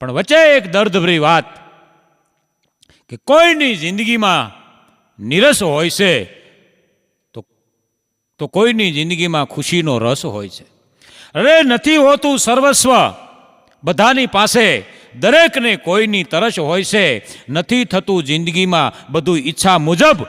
પણ વચ્ચે એક દર્દભરી વાત કે કોઈની જિંદગીમાં નિરસ હોય છે, તો તો કોઈની જિંદગીમાં ખુશીનો રસ હોય છે. અરે નથી હોતું સર્વસ્વ બધાની પાસે, દરેકને કોઈની તરસ હોય છે. નથી થતું જિંદગીમાં બધું ઈચ્છા મુજબ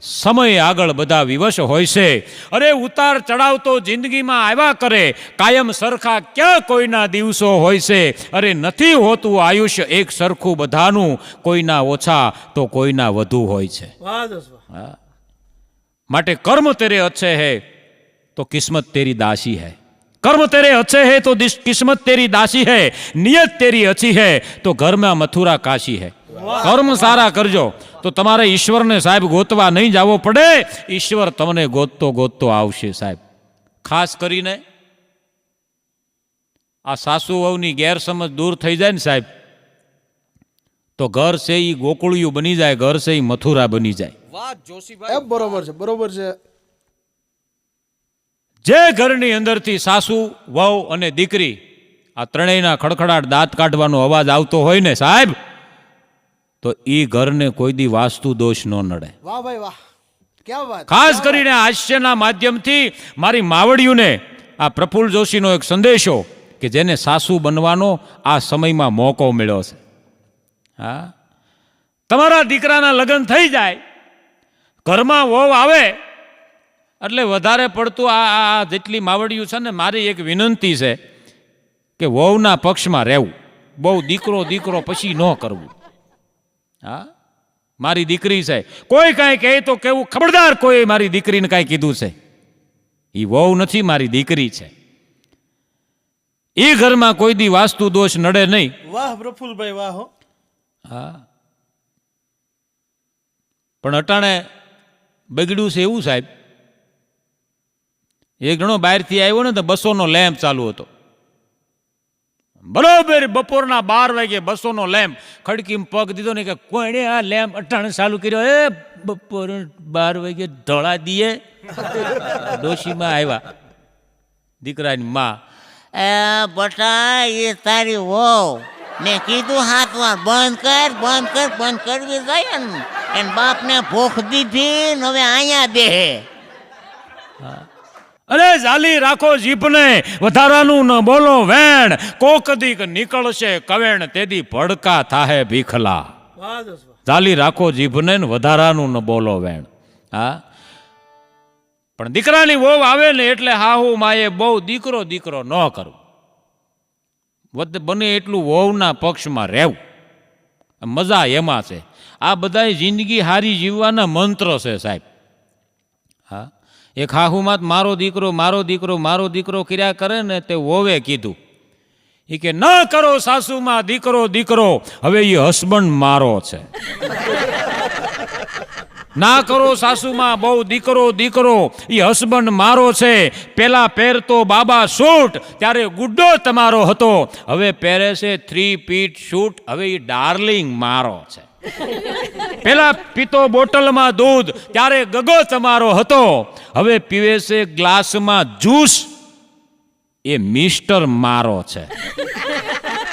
સમય આગળ બધા વિવશ હોય છે. અરે ઉતાર ચડાવ તો જિંદગીમાં આવ્યા કરે. કાયમ સરખા ક્યાં કોઈના દિવસો હોય છે? અરે નથી હોતું આયુષ્ય એક સરખું બધાનું. કોઈના ઓછા તો કોઈના વધુ હોય છે. માટે કર્મ તેરે અચ્છે હૈ તો કિસ્મત તેરી દાસી है कर्म तेरे अच्छे है तो दिस- किस्मत तेरी दासी है नियत तेरी अच्छी है તો ઘરમાં મથુરા કાશી है કર્મ સારા કરજો તો તમારે ઈશ્વરને સાહેબ ગોતવા નહીં જવો પડે ઈશ્વર તમને ગોતતો ગોતતો આવશે સાહેબ ખાસ કરીને આ સાસુ વહુની ગેરસમજ દૂર થઈ જાય ને સાહેબ તો ઘર છે ઈ ગોકુળિયું બની જાય ઘર છે ઈ મથુરા બની જાય વાત જોશીભાઈ એ બરોબર છે બરોબર છે જે ઘરની અંદરથી સાસુ વહુ અને દીકરી આ ત્રણેયના ખડખડાટ દાંત કાઢવાનો અવાજ આવતો હોય ને સાહેબ તો એ ઘરને કોઈ દી વાસ્તુ દોષ ન નડે. વાહ ભાઈ વાહ. ક્યાં વાત. ખાસ કરીને હાસ્યના માધ્યમથી મારી માવડિયુંને આ પ્રફુલ્લ જોશીનો એક સંદેશો કે જેને સાસુ બનવાનો આ સમયમાં મોકો મળ્યો છે. હા? તમારા દીકરાના લગ્ન થઈ જાય ઘરમાં વહુ આવે એટલે વધારે પડતું આ આ જેટલી માવડિયું છે ને મારી એક વિનંતી છે કે વહુના પક્ષમાં રહેવું. બહુ દીકરો દીકરો પછી ન કરવું. હા? મારી દીકરી છે. કોઈ કાંઈ કહે તો કેવું ખબરદાર કોઈ મારી દીકરીને કાંઈ કીધું છે. એ વહુ નથી મારી દીકરી છે. એ ઘરમાં કોઈ દી વાસ્તુ દોષ નડે નહીં. વાહ પ્રફુલભાઈ વાહ હો. હા. પણ અટાણે બગડ્યું છે એવું સાહેબ. એક જણો બહારથી આવ્યો ને તો બસોનો લેમ્પ ચાલુ હતો. બરોબર બપોરના બાર વાગે બસોનો લેમ્પ ખડકીમાં પગ દીધો ને કે કોણે આ લેમ્પ અટાણે ચાલુ કર્યો? એ બપોર બાર વાગે ઢોળા દીએ. ડોશીમાં આવ્યા. દીકરાની માં એ બટા એ તારી વહુ. મેં કીધું હાથ વાર બંધ કર બંધ કર બંધ કરવી જાય ને. એને બાપને ભૂખ દીધી ને હવે અહીંયા બેહે. અરે ઝાલી રાખો જીભને વધારાનું ન બોલો વેણ. કોક દીક નીકળશે કવેણ તેદી ભડકા થાહે ભીખલા. ઝાલી રાખો જીભને વધારાનું ન બોલો વેણ. હા? પણ દીકરાની વહુ આવે ને એટલે હાહુ માએ બહુ દીકરો દીકરો ન કરવું વધ બને એટલું વહુના પક્ષમાં રહેવું. મજા એમાં છે. આ બધા જિંદગી હારી જીવવાના મંત્ર છે સાહેબ. હા? એક ખાહુમાં મારો દીકરો મારો દીકરો મારો દીકરો કર્યા કરે ને તે વોવે કીધું. એ કે, ન કરો સાસુમાં દીકરો દીકરો, હવે એ હસબન્ડ મારો છે. ના કરો સાસુમાં બહુ દીકરો દીકરો એ હસબન્ડ મારો છે. પેલા પહેરતો બાબા સૂટ, ત્યારે ગુડ્ડો તમારો હતો. હવે પહેરે છે થ્રી પીટ શૂટ હવે એ ડાર્લિંગ મારો છે. પેલા પીતો બોટલમાં દૂધ, ત્યારે ગગો તમારો હતો. હવે પીવે છે ગ્લાસમાં જ્યુસ. એ મિસ્ટર મારો છે.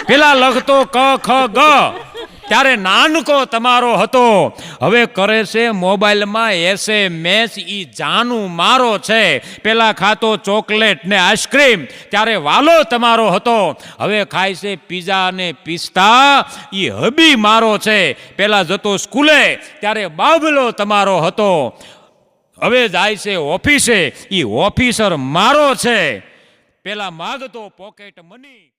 પેલા લખતો ક, ખ, ગ. ત્યારે નાનકો તમારો હતો. હવે કરે છે મોબાઈલમાં એસે મેચ એ જાનું મારો છે. પેલા ખાતો ચોકલેટ ને આઈસ્ક્રીમ, ત્યારે વાલો તમારો હતો. હવે ખાય છે પીઝા ને પિસ્તા એ હબી મારો છે. પેલા જતો સ્કૂલે, ત્યારે બાબલો તમારો હતો. હવે જાય છે ઓફિસે એ ઓફિસર મારો છે. પેલા માગતો પોકેટ મની